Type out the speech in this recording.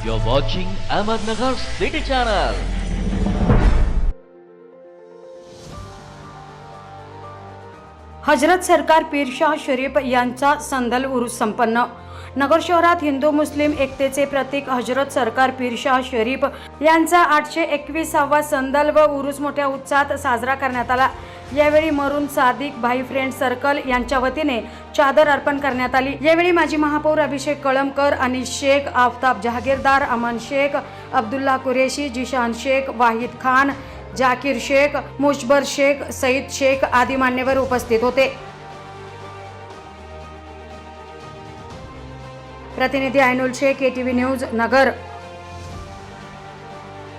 You're watching Ahmednagar City Channel. Hazrat सरकार पीरशाह शरीफ यांचा संदल उरूस संपन्न नगर शहरात हिंदू मुस्लिम एकतेचे प्रतीक हजरत सरकार पीरशाह शरीफ यांचा आठशे एकविसावा संदल व उरूस मोठ्या उत्साहात साजरा करण्यात आला यावेळी मरून सादिक भाई फ्रेंड सर्कल यांच्या वतीने चादर अर्पण करण्यात आली. यावेळी माजी महापौर अभिषेक कळमकर आणि शेख आफताब जहागीरदार अमन शेख अब्दुल्ला कुरेशी जिशान शेख वाहिद खान जाकीर शेख मुशबर शेख सईद शेख आदी मान्यवर उपस्थित होते. प्रतिनिधी Ainul Shaikh ATV news Nagar.